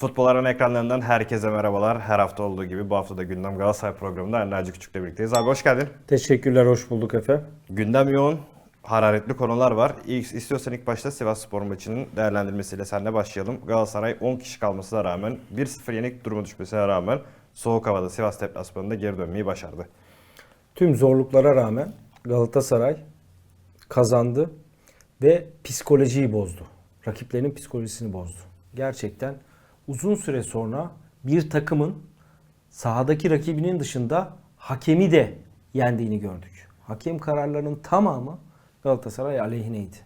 Futbol Aran ekranlarından herkese merhabalar. Her hafta olduğu gibi bu hafta da Gündem Galatasaray programında Ernaci Küçük'le birlikteyiz. Abi hoş geldin. Teşekkürler, hoş bulduk Efe. Gündem yoğun, hararetli konular var. İlk, istiyorsan ilk başta Sivas Spor maçının değerlendirmesiyle seninle başlayalım. Galatasaray 10 kişi kalmasına rağmen 1-0 yenik duruma düşmesine rağmen soğuk havada Sivas deplasmanında geri dönmeyi başardı. Tüm zorluklara rağmen Galatasaray kazandı ve psikolojiyi bozdu. Rakiplerinin psikolojisini bozdu. Gerçekten uzun süre sonra bir takımın sahadaki rakibinin dışında hakemi de yendiğini gördük. Hakem kararlarının tamamı Galatasaray aleyhineydi.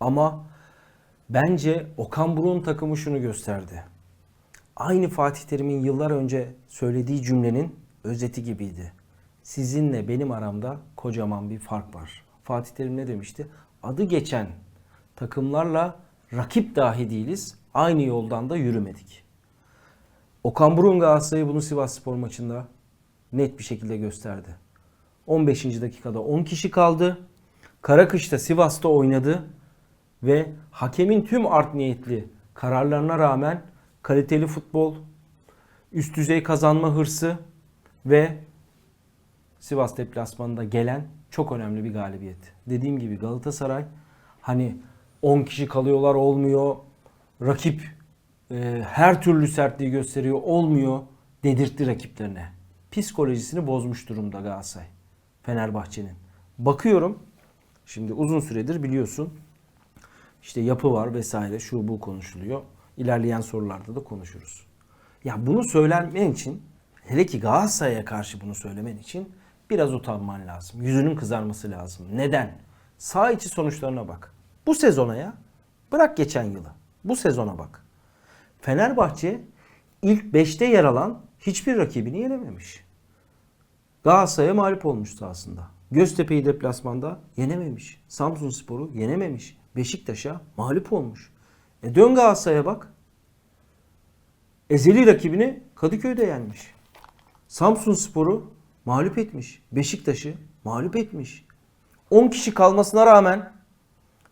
Ama bence Okan Buruk'un takımı şunu gösterdi. Aynı Fatih Terim'in yıllar önce söylediği cümlenin özeti gibiydi. Sizinle benim aramda kocaman bir fark var. Fatih Terim ne demişti? Adı geçen takımlarla rakip dahi değiliz. Aynı yoldan da yürümedik. Okan Buruk'un Galatasaray'ı bunu Sivas Spor maçında net bir şekilde gösterdi. 15. dakikada 10 kişi kaldı. Karakış'ta Sivas'ta oynadı ve hakemin tüm art niyetli kararlarına rağmen kaliteli futbol, üst düzey kazanma hırsı ve Sivas deplasmanında gelen çok önemli bir galibiyet. Dediğim gibi Galatasaray hani 10 kişi kalıyorlar olmuyor. Rakip e, her türlü sertliği gösteriyor olmuyor dedirtti rakiplerine. Psikolojisini bozmuş durumda Galatasaray. Fenerbahçe'nin. Bakıyorum şimdi uzun süredir biliyorsun işte yapı var vesaire şu bu konuşuluyor. İlerleyen sorularda da konuşuruz. Ya bunu söylemen için hele ki Galatasaray'a karşı bunu söylemen için biraz utanman lazım. Yüzünün kızarması lazım. Neden? Sağ içi sonuçlarına bak. Bu sezona ya. Bırak geçen yılı. Bu sezona bak. Fenerbahçe ilk 5'te yer alan hiçbir rakibini yenememiş. Galatasaray'a mağlup olmuştu aslında. Göztepe'yi deplasmanda yenememiş. Samsun Spor'u yenememiş. Beşiktaş'a mağlup olmuş. E dön Galatasaray'a bak. Ezeli rakibini Kadıköy'de yenmiş. Samsun Spor'u mağlup etmiş. Beşiktaş'ı mağlup etmiş. 10 kişi kalmasına rağmen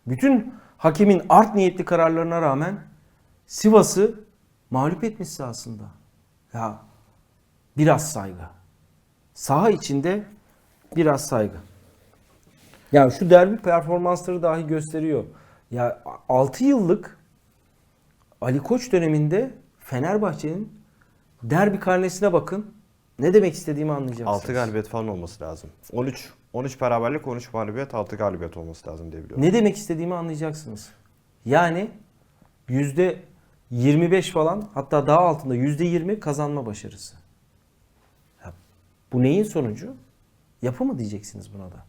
bütün hakemin art niyetli kararlarına rağmen Sivas'ı mağlup etmiş aslında. Ya biraz saygı. Saha içinde biraz saygı. Ya şu derbi performansları dahi gösteriyor. Ya 6 yıllık Ali Koç döneminde Fenerbahçe'nin derbi karnesine bakın. Ne demek istediğimi anlayacaksınız. 6 galibiyet falan olması lazım. 13 13 beraberlik, 13 mağlubiyet, 6 galibiyet olması lazım diye biliyorum. Ne demek istediğimi anlayacaksınız. Yani yüzde 25 falan hatta daha altında yüzde 20 kazanma başarısı. Ya bu neyin sonucu? Yapı mı diyeceksiniz buna da?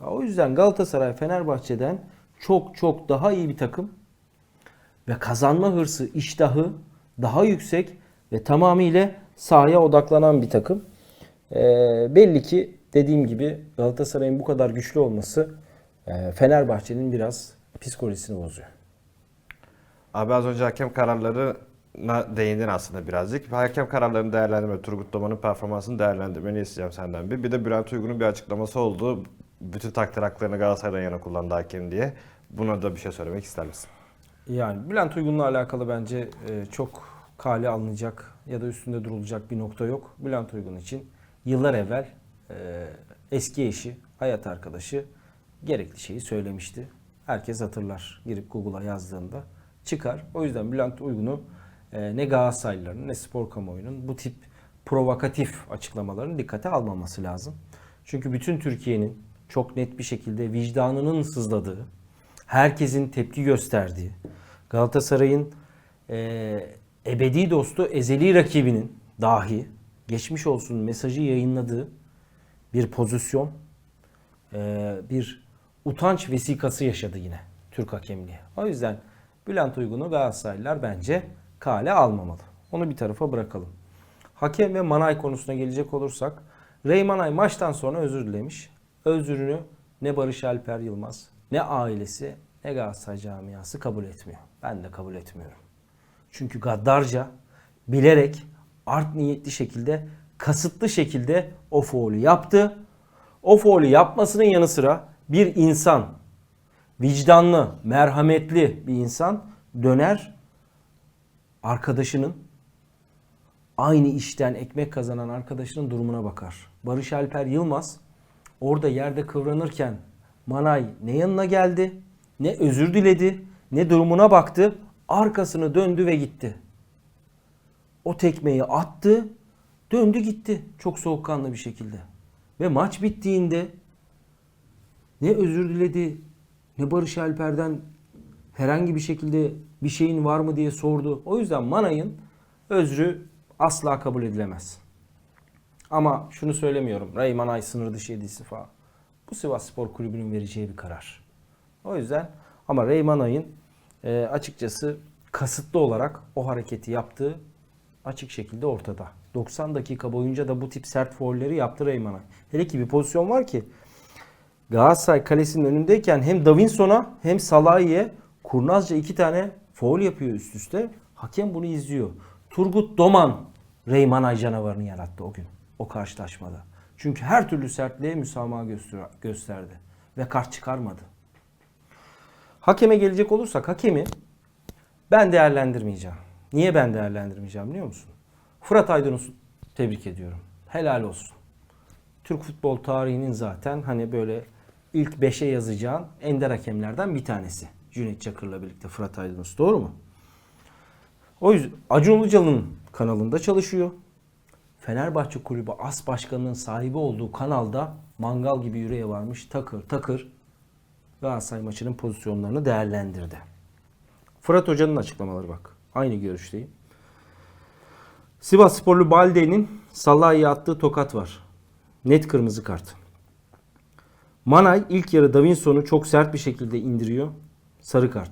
Ya o yüzden Galatasaray Fenerbahçe'den çok çok daha iyi bir takım ve kazanma hırsı, iştahı daha yüksek ve tamamıyla sahaya odaklanan bir takım. Ee, belli ki dediğim gibi Galatasaray'ın bu kadar güçlü olması e, Fenerbahçe'nin biraz psikolojisini bozuyor. Abi az önce hakem kararlarına değindin aslında birazcık. Hakem kararlarını değerlendirme, Turgut Doman'ın performansını değerlendirmeni isteyeceğim senden bir. Bir de Bülent Uygun'un bir açıklaması oldu. Bütün takdir haklarını Galatasaray'dan yana kullandı hakem diye. Buna da bir şey söylemek ister misin? Yani Bülent Uygun'la alakalı bence e, çok kale alınacak ya da üstünde durulacak bir nokta yok. Bülent Uygun için yıllar evvel e, eski eşi, hayat arkadaşı gerekli şeyi söylemişti. Herkes hatırlar girip Google'a yazdığında çıkar. O yüzden Bülent Uygun'u e, ne Galatasaraylıların ne spor kamuoyunun bu tip provokatif açıklamaların dikkate almaması lazım. Çünkü bütün Türkiye'nin çok net bir şekilde vicdanının sızladığı, herkesin tepki gösterdiği, Galatasaray'ın e, ebedi dostu, ezeli rakibinin dahi geçmiş olsun mesajı yayınladığı bir pozisyon, e, bir utanç vesikası yaşadı yine Türk hakemliği. O yüzden Bülent Uygun'u Galatasaraylılar bence kale almamalı. Onu bir tarafa bırakalım. Hakem ve Manay konusuna gelecek olursak Rey Manay maçtan sonra özür dilemiş. Özrünü ne Barış Alper Yılmaz ne ailesi ne Galatasaray camiası kabul etmiyor. Ben de kabul etmiyorum. Çünkü gaddarca bilerek art niyetli şekilde kasıtlı şekilde o faulü yaptı. O faulü yapmasının yanı sıra bir insan vicdanlı, merhametli bir insan döner arkadaşının aynı işten ekmek kazanan arkadaşının durumuna bakar. Barış Alper Yılmaz orada yerde kıvranırken Manay ne yanına geldi, ne özür diledi, ne durumuna baktı. Arkasını döndü ve gitti. O tekmeyi attı, döndü gitti çok soğukkanlı bir şekilde. Ve maç bittiğinde ne özür diledi, ne Barış Alper'den herhangi bir şekilde bir şeyin var mı diye sordu. O yüzden Manay'ın özrü asla kabul edilemez. Ama şunu söylemiyorum. Ray Manay sınır dışı edilsin falan. Bu Sivas Spor Kulübü'nün vereceği bir karar. O yüzden ama Ray Manay'ın e, açıkçası kasıtlı olarak o hareketi yaptığı açık şekilde ortada. 90 dakika boyunca da bu tip sert faulleri yaptı Ray Manay. Hele ki bir pozisyon var ki Galatasaray kalesinin önündeyken hem Davinson'a hem Salahi'ye kurnazca iki tane foul yapıyor üst üste. Hakem bunu izliyor. Turgut Doman Reyman canavarını yarattı o gün. O karşılaşmada. Çünkü her türlü sertliğe müsamaha göster- gösterdi. Ve kart çıkarmadı. Hakeme gelecek olursak hakemi ben değerlendirmeyeceğim. Niye ben değerlendirmeyeceğim biliyor musun? Fırat Aydınus'u tebrik ediyorum. Helal olsun. Türk futbol tarihinin zaten hani böyle ilk 5'e yazacağın ender hakemlerden bir tanesi. Cüneyt Çakır'la birlikte Fırat Aydınus. Doğru mu? O yüzden Acun Ilıcalı'nın kanalında çalışıyor. Fenerbahçe Kulübü As Başkanı'nın sahibi olduğu kanalda mangal gibi yüreğe varmış takır takır Galatasaray maçının pozisyonlarını değerlendirdi. Fırat Hoca'nın açıklamaları bak. Aynı görüşteyim. Sivas Sporlu Balde'nin Salah'a attığı tokat var. Net kırmızı kart. Manay ilk yarı Davinson'u çok sert bir şekilde indiriyor. Sarı kart.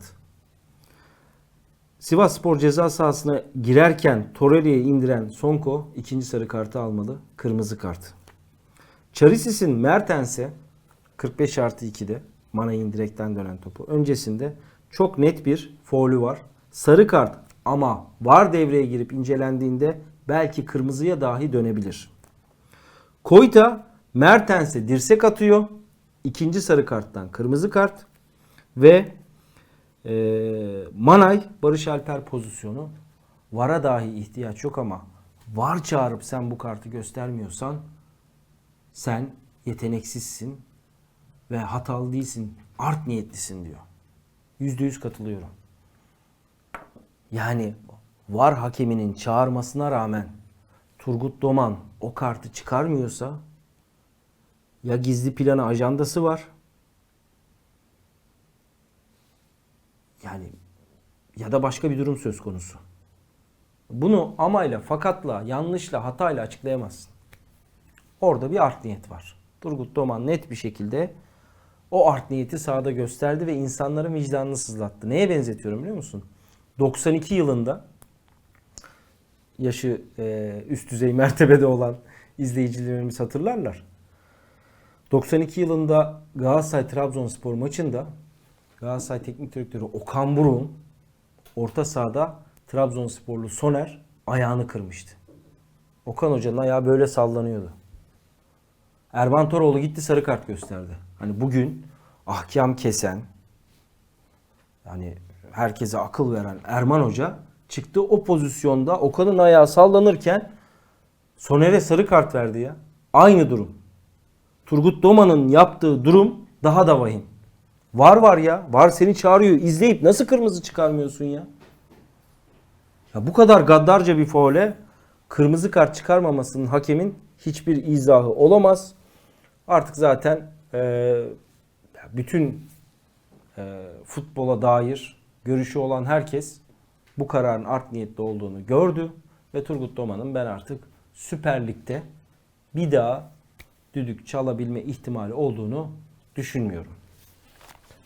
Sivas Spor ceza sahasına girerken Torreira'yı indiren Sonko ikinci sarı kartı almalı. Kırmızı kart. Charisis'in Mertens'e 45 artı 2'de Manay'ın direkten dönen topu. Öncesinde çok net bir faulü var. Sarı kart ama var devreye girip incelendiğinde belki kırmızıya dahi dönebilir. Koyta Mertens'e dirsek atıyor. İkinci sarı karttan kırmızı kart ve e, Manay Barış Alper pozisyonu VAR'a dahi ihtiyaç yok ama VAR çağırıp sen bu kartı göstermiyorsan sen yeteneksizsin ve hatalı değilsin, art niyetlisin diyor. Yüzde yüz katılıyorum. Yani VAR hakeminin çağırmasına rağmen Turgut Doman o kartı çıkarmıyorsa ya gizli planı ajandası var yani ya da başka bir durum söz konusu. Bunu amayla, fakatla, yanlışla, hatayla açıklayamazsın. Orada bir art niyet var. Turgut Doman net bir şekilde o art niyeti sahada gösterdi ve insanların vicdanını sızlattı. Neye benzetiyorum biliyor musun? 92 yılında yaşı e, üst düzey mertebede olan izleyicilerimiz hatırlarlar. 92 yılında Galatasaray Trabzonspor maçında Galatasaray Teknik Direktörü Okan Buruk'un orta sahada Trabzonsporlu Soner ayağını kırmıştı. Okan Hoca'nın ayağı böyle sallanıyordu. Erman Toroğlu gitti sarı kart gösterdi. Hani bugün ahkam kesen yani herkese akıl veren Erman Hoca çıktı o pozisyonda Okan'ın ayağı sallanırken Soner'e sarı kart verdi ya. Aynı durum. Turgut Doman'ın yaptığı durum daha da vahim. Var var ya. Var seni çağırıyor. İzleyip nasıl kırmızı çıkarmıyorsun ya? Ya bu kadar gaddarca bir faule kırmızı kart çıkarmamasının hakemin hiçbir izahı olamaz. Artık zaten e, bütün e, futbola dair görüşü olan herkes bu kararın art niyetli olduğunu gördü ve Turgut Doman'ın ben artık Süper Lig'de bir daha düdük çalabilme ihtimali olduğunu düşünmüyorum.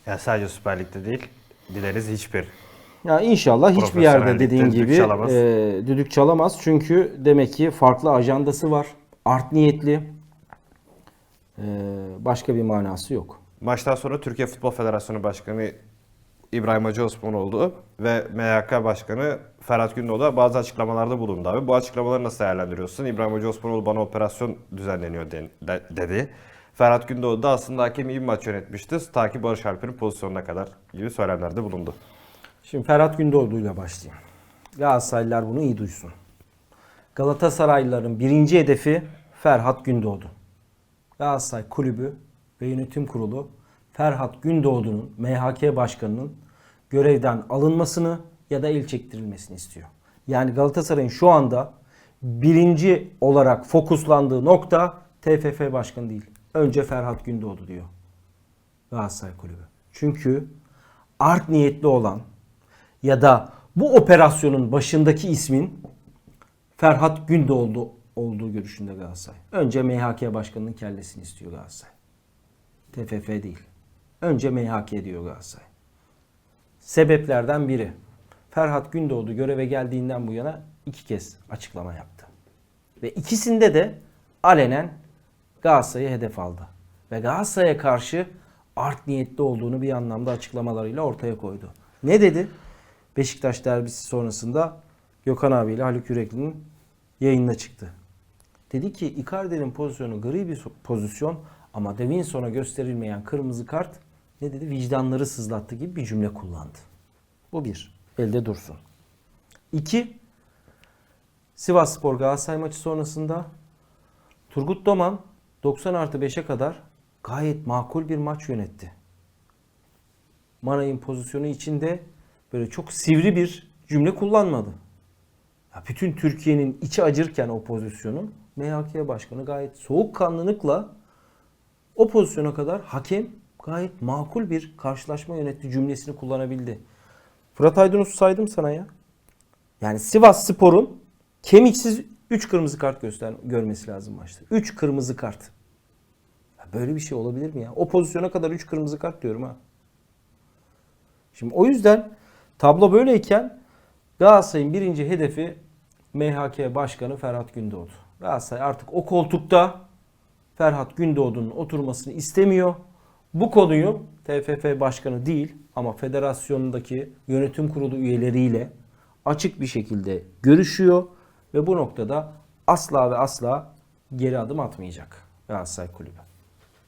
Ya sadece Süper Lig'de değil, dileriz hiçbir. Ya inşallah hiçbir yerde dediğin düdük gibi çalamaz. e, düdük çalamaz. Çünkü demek ki farklı ajandası var. Art niyetli. E, başka bir manası yok. Maçtan sonra Türkiye Futbol Federasyonu Başkanı İbrahim Hacı Osmanoğlu ve MHK Başkanı Ferhat Gündoğdu bazı açıklamalarda bulundu abi. Bu açıklamaları nasıl değerlendiriyorsun? İbrahim Hacı Osmanoğlu bana operasyon düzenleniyor de- de- dedi. Ferhat Gündoğdu da aslında hakem iyi bir maç yönetmişti. Ta ki Barış Alper'in pozisyonuna kadar gibi söylemlerde bulundu. Şimdi Ferhat Gündoğdu ile başlayayım. Galatasaraylılar bunu iyi duysun. Galatasaraylıların birinci hedefi Ferhat Gündoğdu. Galatasaray Kulübü ve Yönetim Kurulu Ferhat Gündoğdu'nun MHK Başkanı'nın görevden alınmasını ya da el çektirilmesini istiyor. Yani Galatasaray'ın şu anda birinci olarak fokuslandığı nokta TFF Başkanı değil. Önce Ferhat Gündoğdu diyor. Galatasaray Kulübü. Çünkü art niyetli olan ya da bu operasyonun başındaki ismin Ferhat Gündoğdu olduğu görüşünde Galatasaray. Önce MHK Başkanı'nın kellesini istiyor Galatasaray. TFF değil. Önce MHK diyor Galatasaray. Sebeplerden biri. Ferhat Gündoğdu göreve geldiğinden bu yana iki kez açıklama yaptı. Ve ikisinde de alenen Galatasaray'ı hedef aldı. Ve Galatasaray'a karşı art niyetli olduğunu bir anlamda açıklamalarıyla ortaya koydu. Ne dedi? Beşiktaş derbisi sonrasında Gökhan abiyle Haluk Yürekli'nin yayınına çıktı. Dedi ki Icardi'nin pozisyonu gri bir pozisyon ama Davinson'a gösterilmeyen kırmızı kart ne dedi? Vicdanları sızlattı gibi bir cümle kullandı. Bu bir. Elde dursun. İki, Sivas Spor Galatasaray maçı sonrasında Turgut Doman 90 artı 5'e kadar gayet makul bir maç yönetti. Manay'ın pozisyonu içinde böyle çok sivri bir cümle kullanmadı. Ya bütün Türkiye'nin içi acırken o pozisyonu MHK Başkanı gayet soğukkanlılıkla o pozisyona kadar hakem gayet makul bir karşılaşma yönetti cümlesini kullanabildi. Fırat Aydınus'u saydım sana ya. Yani Sivas Spor'un kemiksiz 3 kırmızı kart göster görmesi lazım maçta. 3 kırmızı kart. Ya böyle bir şey olabilir mi ya? O pozisyona kadar 3 kırmızı kart diyorum ha. Şimdi o yüzden tablo böyleyken Galatasaray'ın birinci hedefi MHK Başkanı Ferhat Gündoğdu. Galatasaray artık o koltukta Ferhat Gündoğdu'nun oturmasını istemiyor. Bu konuyu TFF Başkanı değil ama federasyondaki yönetim kurulu üyeleriyle açık bir şekilde görüşüyor ve bu noktada asla ve asla geri adım atmayacak Galatasaray Kulübü.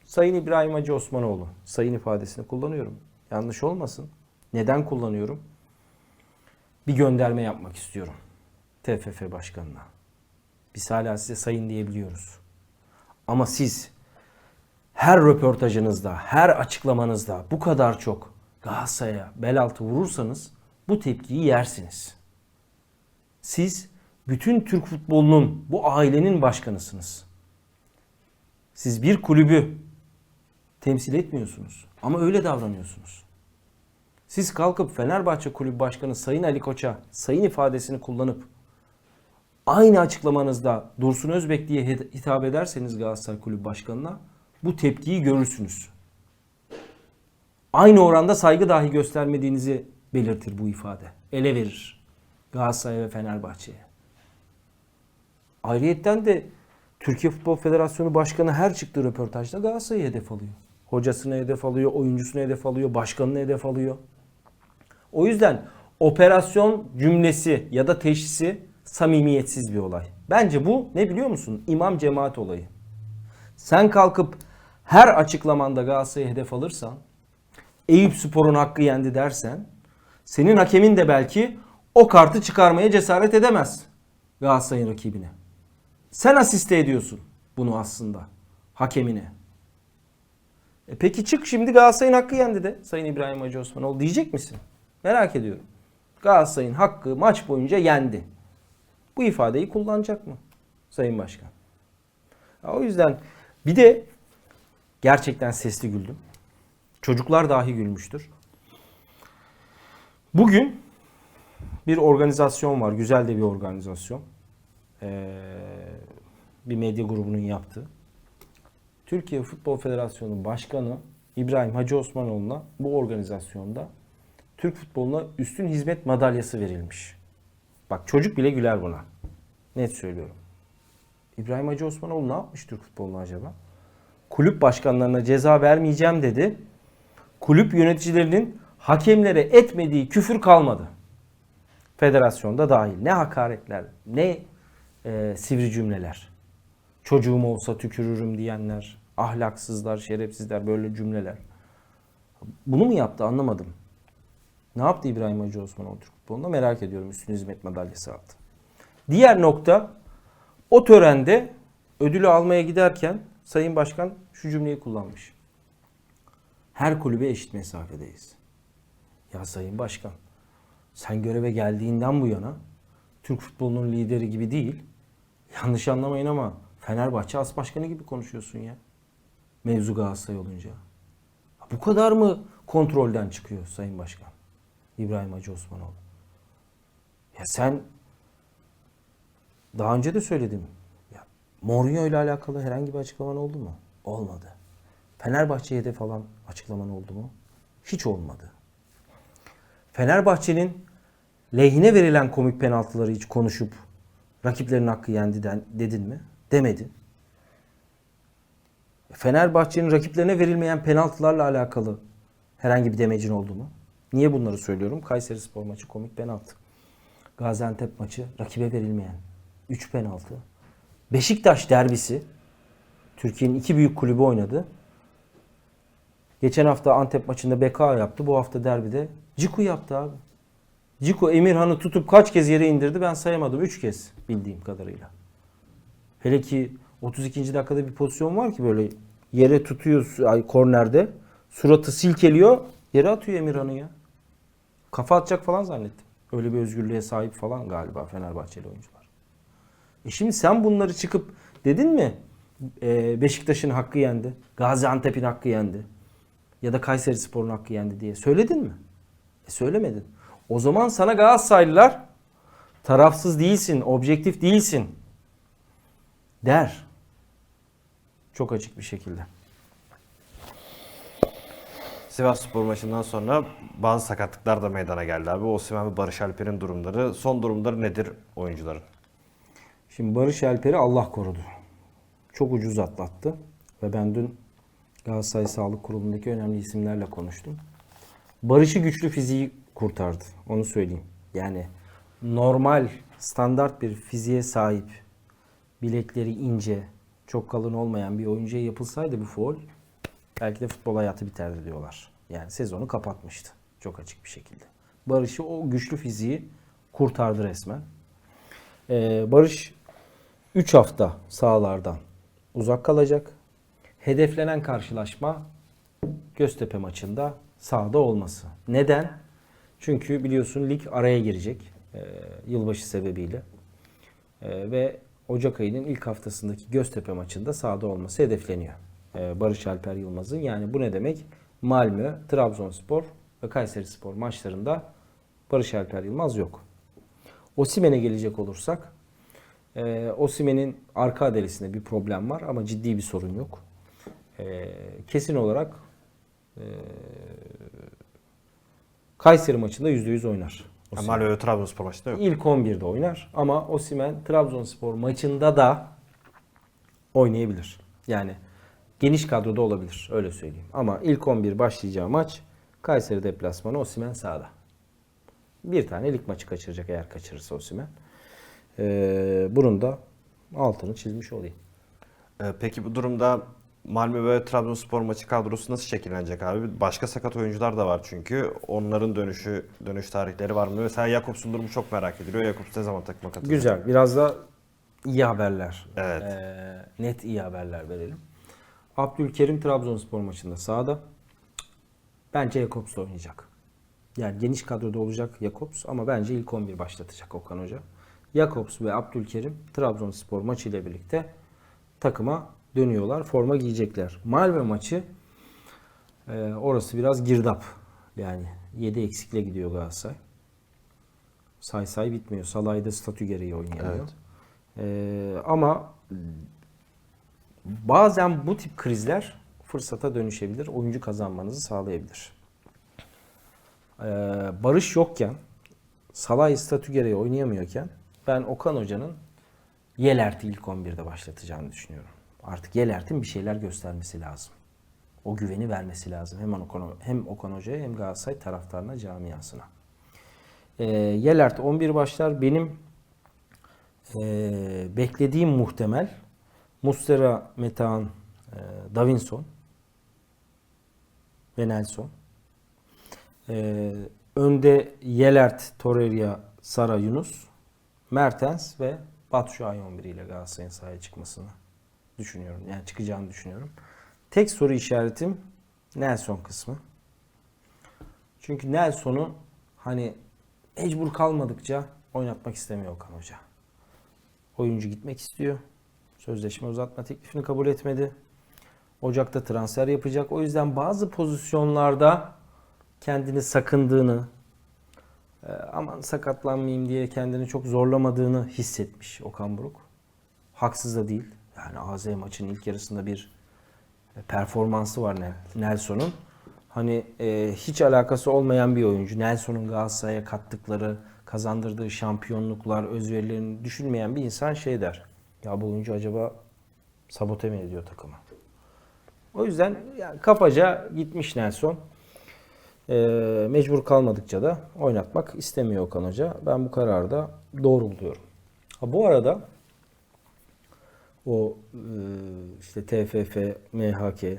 Sayın İbrahim Hacı Osmanoğlu, sayın ifadesini kullanıyorum. Yanlış olmasın. Neden kullanıyorum? Bir gönderme yapmak istiyorum TFF Başkanı'na. Biz hala size sayın diyebiliyoruz. Ama siz her röportajınızda, her açıklamanızda bu kadar çok Galatasaray'a bel altı vurursanız bu tepkiyi yersiniz. Siz bütün Türk futbolunun, bu ailenin başkanısınız. Siz bir kulübü temsil etmiyorsunuz ama öyle davranıyorsunuz. Siz kalkıp Fenerbahçe Kulübü Başkanı Sayın Ali Koç'a sayın ifadesini kullanıp aynı açıklamanızda Dursun Özbek diye hitap ederseniz Galatasaray Kulübü Başkanı'na bu tepkiyi görürsünüz. Aynı oranda saygı dahi göstermediğinizi belirtir bu ifade. Ele verir Galatasaray ve Fenerbahçe'ye. Ayrıyetten de Türkiye Futbol Federasyonu Başkanı her çıktığı röportajda Galatasaray'ı hedef alıyor. Hocasını hedef alıyor, oyuncusunu hedef alıyor, başkanını hedef alıyor. O yüzden operasyon cümlesi ya da teşhisi samimiyetsiz bir olay. Bence bu ne biliyor musun? İmam cemaat olayı. Sen kalkıp her açıklamanda Galatasaray'ı hedef alırsan, Eyüp Spor'un hakkı yendi dersen, senin hakemin de belki o kartı çıkarmaya cesaret edemez Galatasaray'ın rakibine. Sen asiste ediyorsun bunu aslında hakemine. E peki çık şimdi Galatasaray'ın hakkı yendi de Sayın İbrahim Hacı Osmanoğlu diyecek misin? Merak ediyorum. Galatasaray'ın hakkı maç boyunca yendi. Bu ifadeyi kullanacak mı Sayın Başkan? Ya o yüzden bir de gerçekten sesli güldüm. Çocuklar dahi gülmüştür. Bugün bir organizasyon var. Güzel de bir organizasyon. Ee, bir medya grubunun yaptığı. Türkiye Futbol Federasyonu Başkanı İbrahim Hacı Osmanoğlu'na bu organizasyonda Türk futboluna üstün hizmet madalyası verilmiş. Bak çocuk bile güler buna. Net söylüyorum. İbrahim Hacı Osmanoğlu ne yapmış Türk futboluna acaba? Kulüp başkanlarına ceza vermeyeceğim dedi. Kulüp yöneticilerinin hakemlere etmediği küfür kalmadı. Federasyonda dahil. Ne hakaretler, ne e, sivri cümleler. Çocuğum olsa tükürürüm diyenler, ahlaksızlar, şerefsizler böyle cümleler. Bunu mu yaptı anlamadım. Ne yaptı İbrahim Hacı Osmanoğlu Türk futbolunda merak ediyorum. Üstün hizmet madalyası aldı. Diğer nokta o törende ödülü almaya giderken Sayın Başkan şu cümleyi kullanmış. Her kulübe eşit mesafedeyiz. Ya Sayın Başkan sen göreve geldiğinden bu yana Türk futbolunun lideri gibi değil. Yanlış anlamayın ama Fenerbahçe as başkanı gibi konuşuyorsun ya. Mevzu Galatasaray olunca. Bu kadar mı kontrolden çıkıyor Sayın Başkan? İbrahim Hacı Osmanoğlu. Ya sen daha önce de söyledim. Ya Mourinho ile alakalı herhangi bir açıklaman oldu mu? Olmadı. Fenerbahçe'ye de falan açıklaman oldu mu? Hiç olmadı. Fenerbahçe'nin lehine verilen komik penaltıları hiç konuşup rakiplerin hakkı yendi dedin mi? Demedin. Fenerbahçe'nin rakiplerine verilmeyen penaltılarla alakalı herhangi bir demecin oldu mu? Niye bunları söylüyorum? Kayseri Spor maçı komik penaltı. Gaziantep maçı rakibe verilmeyen 3 penaltı. Beşiktaş derbisi Türkiye'nin iki büyük kulübü oynadı. Geçen hafta Antep maçında BK yaptı. Bu hafta derbide Ciku yaptı abi. Ciku Emirhan'ı tutup kaç kez yere indirdi ben sayamadım. 3 kez bildiğim kadarıyla. Hele ki 32. dakikada bir pozisyon var ki böyle yere tutuyor ay, kornerde. Suratı silkeliyor. Yere atıyor Emirhan'ı ya. Kafa atacak falan zannettim. Öyle bir özgürlüğe sahip falan galiba Fenerbahçeli oyuncular. E şimdi sen bunları çıkıp dedin mi? E, Beşiktaş'ın hakkı yendi. Gaziantep'in hakkı yendi. Ya da Kayseri Spor'un hakkı yendi diye. Söyledin mi? E söylemedin. O zaman sana Galatasaraylılar tarafsız değilsin, objektif değilsin der. Çok açık bir şekilde. Sivas Spor maçından sonra bazı sakatlıklar da meydana geldi abi. Osimhen ve Barış Alper'in durumları, son durumları nedir oyuncuların? Şimdi Barış Alper'i Allah korudu. Çok ucuz atlattı. Ve ben dün Galatasaray Sağlık Kurulu'ndaki önemli isimlerle konuştum. Barış'ı güçlü fiziği kurtardı. Onu söyleyeyim. Yani normal, standart bir fiziğe sahip, bilekleri ince, çok kalın olmayan bir oyuncuya yapılsaydı bu foul belki de futbol hayatı biterdi diyorlar. Yani sezonu kapatmıştı. Çok açık bir şekilde. Barış'ı o güçlü fiziği kurtardı resmen. Ee, Barış 3 hafta sahalardan uzak kalacak. Hedeflenen karşılaşma Göztepe maçında sahada olması. Neden? Çünkü biliyorsun lig araya girecek e, yılbaşı sebebiyle. E, ve Ocak ayının ilk haftasındaki Göztepe maçında sahada olması hedefleniyor. E, Barış Alper Yılmaz'ın. Yani bu ne demek? Malmö, Trabzonspor ve Kayserispor maçlarında Barış Alper Yılmaz yok. Osimhen'e gelecek olursak e, Osimhen'in arka adelisinde bir problem var ama ciddi bir sorun yok. E, kesin olarak e, Kayseri maçında %100 oynar. Ve Trabzonspor maçında yok. İlk 11'de oynar ama Osimhen Trabzonspor maçında da oynayabilir. Yani geniş kadroda olabilir öyle söyleyeyim. Ama ilk 11 başlayacağı maç Kayseri deplasmanı Osimhen sahada. Bir tane lig maçı kaçıracak eğer kaçırırsa Osimhen. Ee, bunun da altını çizmiş olayım. Ee, Peki bu durumda Malmö ve Trabzonspor maçı kadrosu nasıl şekillenecek abi? Başka sakat oyuncular da var çünkü. Onların dönüşü, dönüş tarihleri var mı? Mesela Jakobs'un durumu çok merak ediliyor. Jakobs ne zaman takıma katılacak? Güzel. Biraz da iyi haberler. Evet. Ee, net iyi haberler verelim. Abdülkerim Trabzonspor maçında sahada. Bence Jakobs da oynayacak. Yani geniş kadroda olacak Jakobs ama bence ilk 11 başlatacak Okan Hoca. Jakobs ve Abdülkerim Trabzonspor maçı ile birlikte takıma dönüyorlar. Forma giyecekler. Malmö maçı e, orası biraz girdap. Yani 7 eksikle gidiyor Galatasaray. Say say bitmiyor. Salah'da statü gereği oynayamıyor. Evet. Ee, ama bazen bu tip krizler fırsata dönüşebilir. Oyuncu kazanmanızı sağlayabilir. Ee, Barış yokken Salah statü gereği oynayamıyorken ben Okan Hoca'nın Yelert'i ilk 11'de başlatacağını düşünüyorum. Artık Yelert'in bir şeyler göstermesi lazım. O güveni vermesi lazım hem Okan, hem Okan Hoca'ya hem Galatasaray taraftarına, camiasına. Ee, Yelert 11 başlar. Benim ee, beklediğim muhtemel Mustera, Metehan, e, Davinson ve Nelson. Ee, Önde Yelert, Torreira, Sara Yunus, Mertens ve Batu Şuay 11 ile Galatasaray'ın sahaya çıkmasını düşünüyorum. Yani çıkacağını düşünüyorum. Tek soru işaretim Nelson kısmı. Çünkü Nelson'u hani mecbur kalmadıkça oynatmak istemiyor Okan Hoca. Oyuncu gitmek istiyor. Sözleşme uzatma teklifini kabul etmedi. Ocak'ta transfer yapacak. O yüzden bazı pozisyonlarda kendini sakındığını, e, aman sakatlanmayayım diye kendini çok zorlamadığını hissetmiş Okan Buruk. Haksız da değil. Yani AZ maçın ilk yarısında bir e, performansı var Nel- Nelson'un. Hani e, hiç alakası olmayan bir oyuncu. Nelson'un Galatasaray'a kattıkları, kazandırdığı şampiyonluklar, özverilerini düşünmeyen bir insan şey der. Ya bu oyuncu acaba sabote mi ediyor takımı? O yüzden yani kafaca gitmiş Nelson. E, mecbur kalmadıkça da oynatmak istemiyor Okan Hoca. Ben bu kararı da doğru buluyorum. Ha, bu arada o e, işte TFF, MHK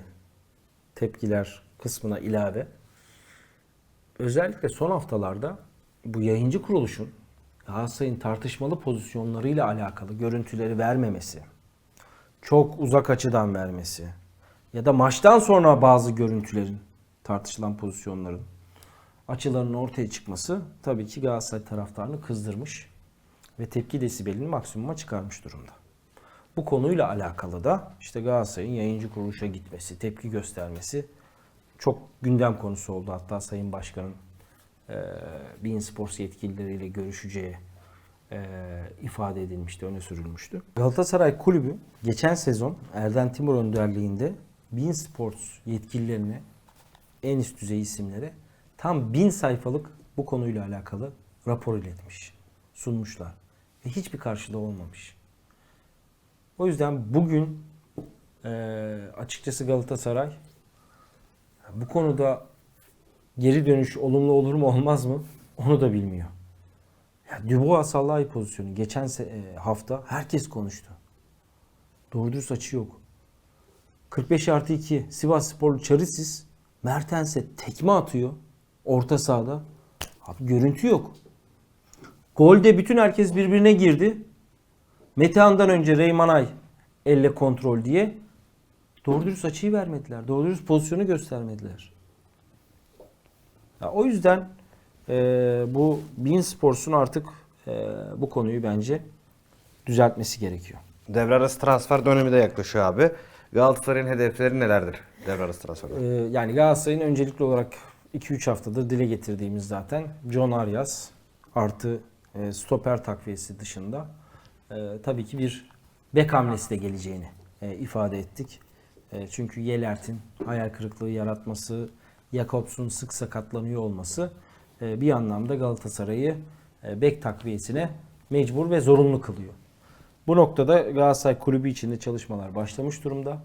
tepkiler kısmına ilave özellikle son haftalarda bu yayıncı kuruluşun Galatasaray'ın tartışmalı pozisyonlarıyla alakalı görüntüleri vermemesi, çok uzak açıdan vermesi ya da maçtan sonra bazı görüntülerin tartışılan pozisyonların açılarının ortaya çıkması tabii ki Galatasaray taraftarını kızdırmış ve tepki desibelini maksimuma çıkarmış durumda. Bu konuyla alakalı da işte Galatasaray'ın yayıncı kuruluşa gitmesi, tepki göstermesi çok gündem konusu oldu. Hatta Sayın Başkan'ın Bein Sports yetkilileriyle görüşeceği e, ifade edilmişti, öne sürülmüştü. Galatasaray Kulübü geçen sezon Erden Timur önderliğinde Bein Sports yetkililerine en üst düzey isimlere tam bin sayfalık bu konuyla alakalı rapor iletmiş, sunmuşlar. Ve hiçbir karşılığı olmamış. O yüzden bugün eee, açıkçası Galatasaray bu konuda geri dönüş olumlu olur mu olmaz mı onu da bilmiyor. Ya Dubois Salah'ı pozisyonu geçen e, hafta herkes konuştu. Doğru dürüst açı yok. 45 artı 2 Sivas Sporlu Çarisiz Mertens'e tekme atıyor orta sahada. Abi görüntü yok. Golde bütün herkes birbirine girdi. Metehan'dan önce Reymanay elle kontrol diye doğru dürüst açıyı vermediler. Doğru dürüst pozisyonu göstermediler. Ya o yüzden e, bu Bein Sports'un artık e, bu konuyu bence düzeltmesi gerekiyor. Devre arası transfer dönemi de yaklaşıyor abi. Galatasaray'ın hedefleri nelerdir devre arası transferde? Ee, yani Galatasaray'ın öncelikli olarak 2-3 haftadır dile getirdiğimiz zaten John Arias artı e, stoper takviyesi dışında e, tabii ki bir bek hamlesi de geleceğini e, ifade ettik. E, çünkü Yelert'in hayal kırıklığı yaratması, Jakobs'un sık sakatlanıyor olması e, bir anlamda Galatasaray'ı e, bek takviyesine mecbur ve zorunlu kılıyor. Bu noktada Galatasaray kulübü içinde çalışmalar başlamış durumda.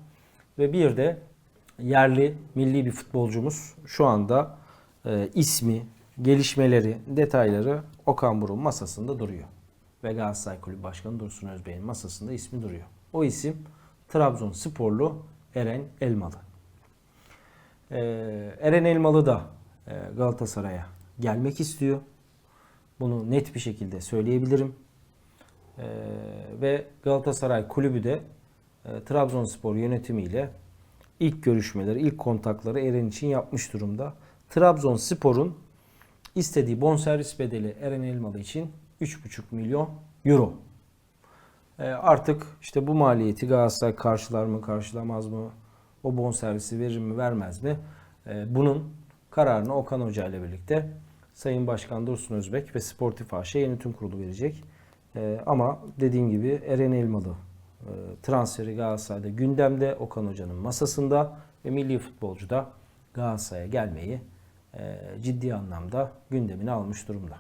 Ve bir de yerli milli bir futbolcumuz şu anda e, ismi, gelişmeleri, detayları Okan Buruk'un masasında duruyor. Ve Galatasaray Kulübü Başkanı Dursun Özbey'in masasında ismi duruyor. O isim Trabzonsporlu Eren Elmalı. E, Eren Elmalı da e, Galatasaray'a gelmek istiyor. Bunu net bir şekilde söyleyebilirim. Ee, ve Galatasaray Kulübü de e, Trabzonspor yönetimiyle ilk görüşmeleri, ilk kontakları Eren için yapmış durumda. Trabzonspor'un istediği bonservis bedeli Eren Elmalı için 3,5 milyon euro. Ee, artık işte bu maliyeti Galatasaray karşılar mı, karşılamaz mı? O bonservisi verir mi, vermez mi? Ee, bunun kararını Okan Hoca ile birlikte Sayın Başkan Dursun Özbek ve Sportif AŞ Yönetim Kurulu verecek. Ee, ama dediğim gibi Eren Elmalı e, transferi Galatasaray'da gündemde Okan Hoca'nın masasında ve milli futbolcu da Galatasaray'a gelmeyi e, ciddi anlamda gündemine almış durumda.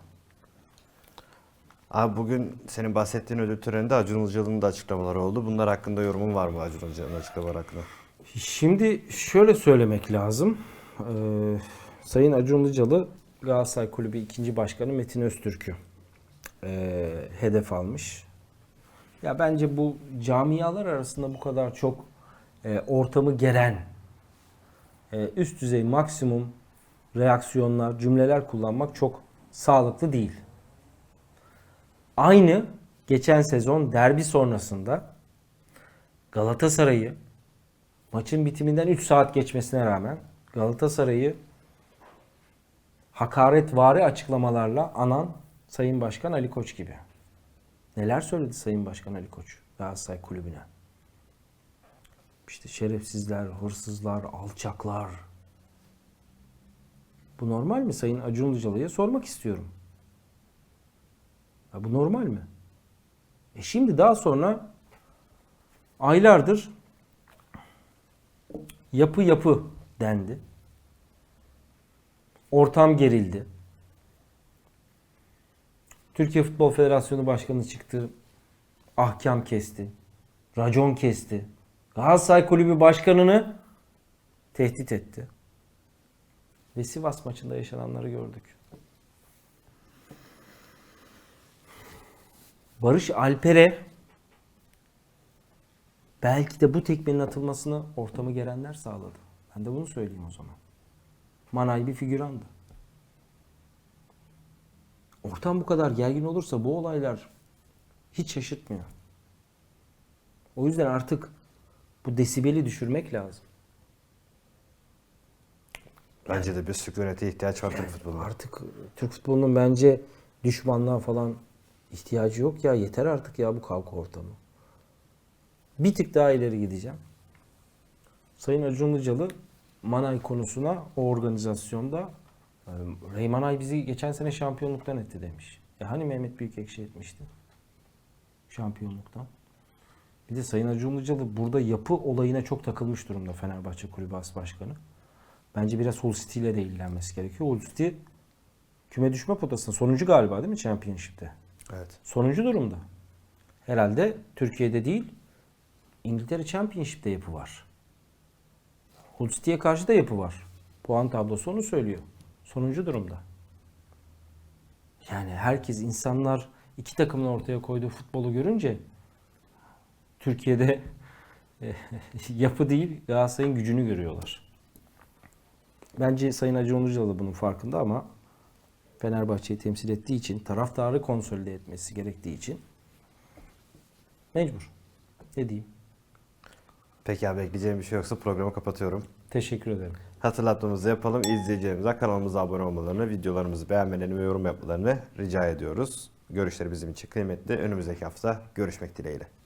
Abi bugün senin bahsettiğin ödül töreninde Acun Ilıcalı'nın da açıklamaları oldu. Bunlar hakkında yorumun var mı Acun Ilıcalı'nın açıklamaları hakkında? Şimdi şöyle söylemek lazım. Ee, Sayın Acun Ilıcalı Galatasaray Kulübü 2. Başkanı Metin Öztürk'ü e, hedef almış. Ya bence bu camialar arasında bu kadar çok e, ortamı geren, e, üst düzey maksimum reaksiyonlar, cümleler kullanmak çok sağlıklı değil. Aynı geçen sezon derbi sonrasında Galatasaray'ı maçın bitiminden 3 saat geçmesine rağmen Galatasaray'ı hakaretvari açıklamalarla anan Sayın Başkan Ali Koç gibi. Neler söyledi Sayın Başkan Ali Koç Galatasaray kulübüne? İşte şerefsizler, hırsızlar, alçaklar. Bu normal mi Sayın Acun Ilıcalı'ya sormak istiyorum. Ya bu normal mi? E şimdi daha sonra aylardır yapı yapı dendi. Ortam gerildi. Türkiye Futbol Federasyonu Başkanı çıktı. Ahkam kesti. Racon kesti. Galatasaray Kulübü Başkanı'nı tehdit etti. Ve Sivas maçında yaşananları gördük. Barış Alper'e belki de bu tekmenin atılmasını ortamı gelenler sağladı. Ben de bunu söyleyeyim o zaman. Manay bir figürandı. Ortam bu kadar gergin olursa bu olaylar hiç şaşırtmıyor. O yüzden artık bu desibeli düşürmek lazım. Bence de bir sükunete ihtiyaç var Türk futbolunda. Artık Türk futbolunun bence düşmanlığa falan ihtiyacı yok ya. Yeter artık ya bu kavga ortamı. Bir tık daha ileri gideceğim. Sayın Acun Ilıcalı Manay konusuna o organizasyonda e, Rey Manay bizi geçen sene şampiyonluktan etti demiş. E hani Mehmet Büyükekşi etmişti? Şampiyonluktan. Bir de Sayın Acun Ilıcalı burada yapı olayına çok takılmış durumda Fenerbahçe Kulübü As Başkanı. Bence biraz Hull ile de ilgilenmesi gerekiyor. Hull City küme düşme potasında. Sonuncu galiba değil mi Championship'te? Evet. Sonuncu durumda. Herhalde Türkiye'de değil İngiltere Championship'te yapı var. Hull City'ye karşı da yapı var. Puan tablosu onu söylüyor. Sonuncu durumda. Yani herkes insanlar iki takımın ortaya koyduğu futbolu görünce Türkiye'de yapı değil Galatasaray'ın gücünü görüyorlar. Bence Sayın Acun Ilıcalı da bunun farkında ama Fenerbahçe'yi temsil ettiği için, taraftarı konsolide etmesi gerektiği için mecbur. Ne diyeyim? Peki abi ekleyeceğim bir şey yoksa programı kapatıyorum. Teşekkür ederim. Hatırlatmamızı yapalım. İzleyicilerimize kanalımıza abone olmalarını, videolarımızı beğenmelerini ve yorum yapmalarını rica ediyoruz. Görüşleri bizim için kıymetli. Önümüzdeki hafta görüşmek dileğiyle.